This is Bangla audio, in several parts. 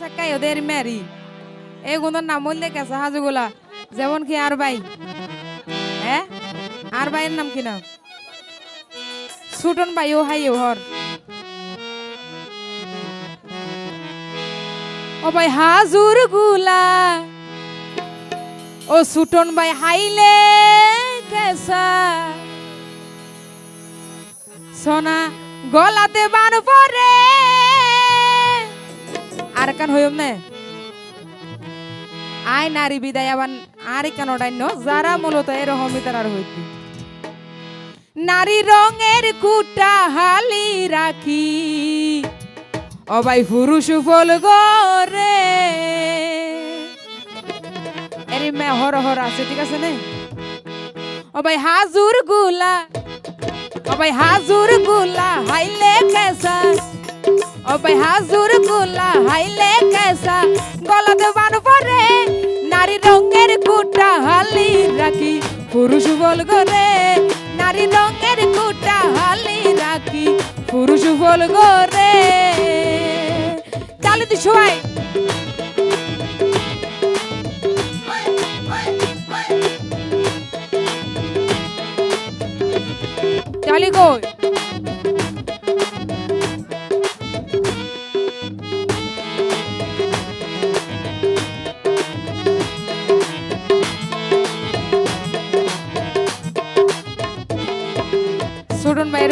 সাকাই ওদের মেরি। এগুলোর নাম বললে কেসা হাজুগুলা যেমন কি আর ভাই? হ্যাঁ আর ভাইয়ের নাম কি নাম সুটন ভাই, ও হাই হর। ও ভাই, হাজুরগুলা, ও সুটন ভাই হাইলে কেসা সোনা, গলাতে বান পরে আর হইম নে আয় নারী বিদায় আবার আর কেন যারা মূলত এরকমই তার হইতে। নারী রঙের কুটা হালি রাখি, অবাই পুরুষ বল গরে এরি মে, হর হর আছে, ঠিক আছে নে? অবাই হাজুরগুলা, অবাই হাজুরগুলা, হাইলে কেসা অবাই হাজুরগুলা হাইলে কেসা গলাতে বান পরে, নারী রঙের কুটা হালি রাখি, পুরুষ বল গরে নারী রঙের কুটা হালি রাখি, পুরুষ বল গরে চালু তুই সবাই চালি কই?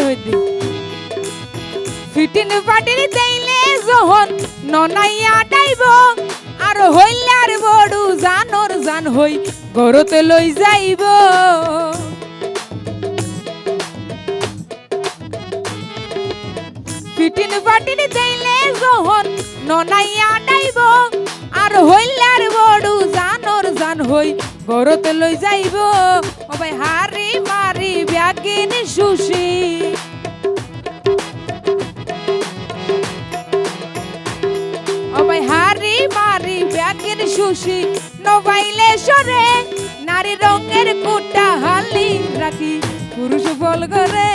সুডন ফিটিন পাটির দেইলে যখন ননাইয়া ডাইব, আর হইলার বড়ু জানর জান হই ঘরতে লই যাইব। ফিটিন পাটিন দেইলে যখন ননাইয়া ডাইব, আর হইলার বড়ু জানর জান হই ঘরতে লই যাইব। ও ভাই, হারি মারি ব্যাগিন সুশি ভাই হারি মারি ব্যাগিন সুশি নবাইলে সরে, নারী রঙের কুটা হালি রাখি। পুরুষ বল করে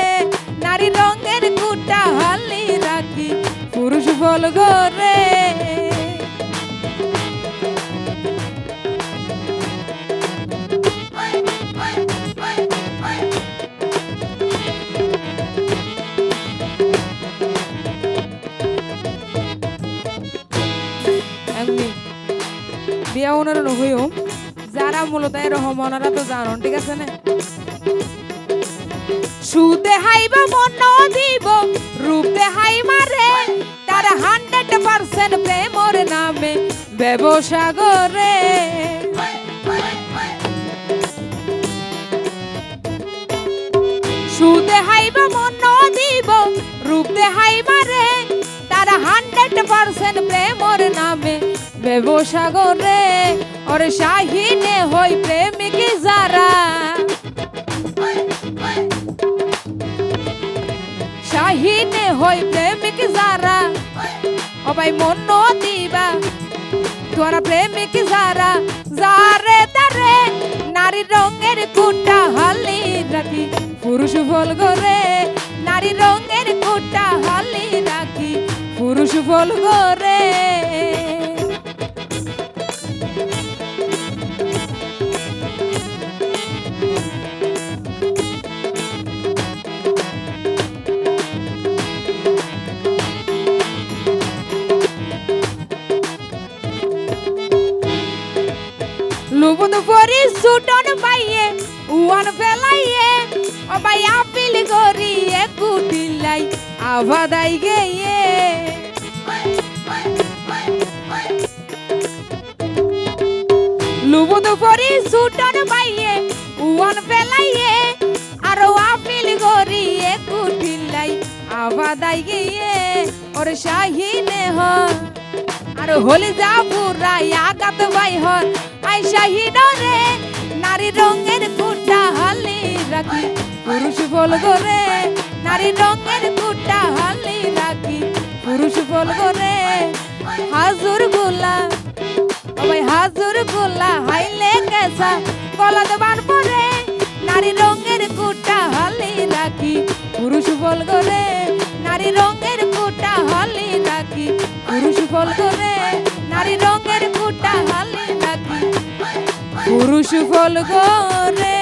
নারী রঙের কুটা হালি রাখি। পুরুষ বল করে বিয়া ওনারা নহইও যারা মূলত এরকম ওনারা তো জানন ঠিক আছে না? সুদে হাইব, মন দিব রূপ দেহাই মারে তার হান্ড্রেড পার্সেন্ট প্রেমর নামে ব্যবসা করে সুদে হাইব, মন দিব রূপ দেহাই ব্যবসা করে ওর শাহিনে হই প্রেমিক যারা। শাহিনে হই প্রেমিক যারা, অবাই মন দিবা তোরা প্রেমিক যারা, যারে তারে নারী রঙের কুটা হালি রাখি। পুরুষ বল গরে নারী রঙের কুটা হালি রাখি। পুরুষ বল গরে লুবুন পরি সুটন পাইয়ে উয়ান ফেলাইয়ে ও ভাই আপিল করিয়ে কুটিলাই আভাদাই গেয়ে লুবুন পরি সুটন পাইয়ে উয়ান ফেলাইয়ে আর আপিল করিয়ে কুটিলাই আভাদাই গেয়ে ওর শাহিনে হয় হলে যা পুরাই আগাত বাই হর আই শাহিডরে নারী রঙের কুটা হালি রাখি। পুরুষ বল গরে নারী রঙের কুটা হালি রাখি। পুরুষ বল গরে হাজুরগুলা। ওই ভাই হাজুরগুলা হাইলে কেসা গলা দেবার পরে নারী রঙের কুটা হালি রাখি। পুরুষ বল গরে নারী রঙের পুরুষ বলতো রে নারী রঙের কুটা হালি নাকি। পুরুষ ফল গরে